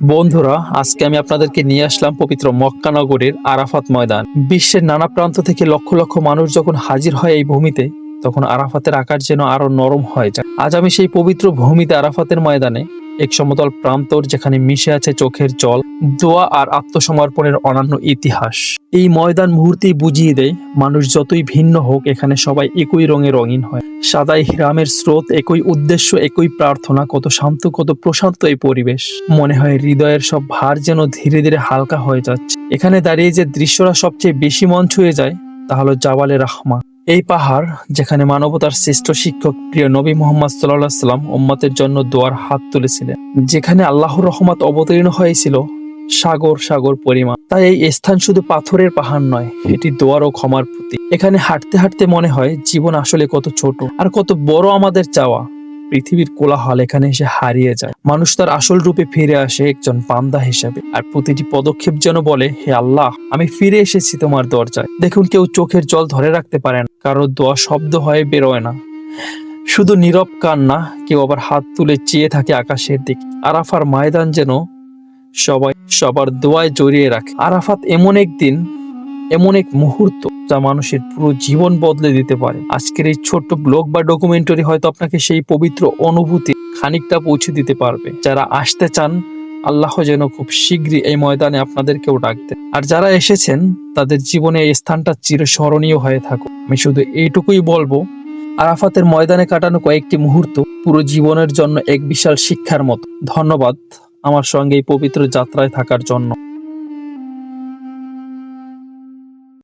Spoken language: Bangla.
বন্ধুরা, আজকে আমি আপনাদেরকে নিয়ে আসলাম পবিত্র মক্কা নগরের আরাফাত ময়দান। বিশ্বের নানা প্রান্ত থেকে লক্ষ লক্ষ মানুষ যখন হাজির হয় এই ভূমিতে, তখন আরাফাতের আকার যেন আরও নরম হয়। আজ আমি সেই পবিত্র ভূমিতে আরাফাতের ময়দানে এক সমতল প্রান্তর যেখানে মিশে আছে চোখের জল, দোয়া আর আত্মসমর্পণের অনন্য ইতিহাস। এই ময়দান মুহূর্তেই বুঝিয়ে দেয়, মানুষ যতই ভিন্ন হোক, এখানে সবাই একই রঙে রঙিন হয়। সাদাই হিরামের স্রোত, একই উদ্দেশ্য, একই প্রার্থনা, কত শান্ত, কত প্রশান্ত এই পরিবেশ। মনে হয় হৃদয়ের সব ভার যেন ধীরে ধীরে হালকা হয়ে যাচ্ছে। এখানে দাঁড়িয়ে যে দৃশ্যটা সবচেয়ে বেশি মন ছুঁয়ে যায়, তা হলো জাবালে রাহমা। এই পাহাড়, যেখানে মানবতার শ্রেষ্ঠ শিক্ষক প্রিয় নবী মোহাম্মদ সাল্লাহ সাল্লাম উম্মতের জন্য দোয়ার হাত তুলেছিলেন, যেখানে আল্লাহর রহমত অবতীর্ণ হয়েছিল সাগর সাগর পরিমাণ। তাই এই স্থান শুধু পাথরের পাহাড় নয়, এটি দোয়ার ও ক্ষমার প্রতি এখানে হাঁটতে হাঁটতে মনে হয় জীবন আসলে কত ছোট আর কত বড় আমাদের চাওয়া। পৃথিবীর কোলাহল এখানে এসে হারিয়ে যায়। মানুষ তার আসল রূপে ফিরে আসে একজন বান্দা হিসাবে। আর প্রতিটি পদক্ষেপ যেন বলে, হে আল্লাহ, আমি ফিরে এসেছি তোমার দরজায়। দেখুন, কেউ চোখের জল ধরে রাখতে পারে না। কারও দোয়া শব্দ হয়ে বেরোয় না। শুধু নীরব কান্না, কেউ আবার হাত তুলে চেয়ে থাকে আকাশের দিকে। আরাফার ময়দান যেন সবাই সবার দোয়ায় জড়িয়ে রাখে। আরাফাত এমন একদিন, এমন এক মুহূর্ত যা মানুষের পুরো জীবন বদলে দিতে পারে। আজকের এই ছোট্ট ব্লগ বা ডকুমেন্টারি হয়তো আপনাকে সেই পবিত্র অনুভূতি খানিকটা পৌঁছে দিতে পারবে। যারা আসতে চান, আল্লাহ যেন খুব শীঘ্রই এই ময়দানে আপনাদেরকেও ডাকতে। আর যারা এসেছেন, তাদের জীবনে এই স্থানটা চিরস্মরণীয় হয়ে থাকুক। আমি শুধু এইটুকুই বলব, আরাফাতের ময়দানে কাটানো কয়েকটি মুহূর্ত পুরো জীবনের জন্য এক বিশাল শিক্ষার মতো। ধন্যবাদ আমার সঙ্গে এই পবিত্র যাত্রায় থাকার জন্য।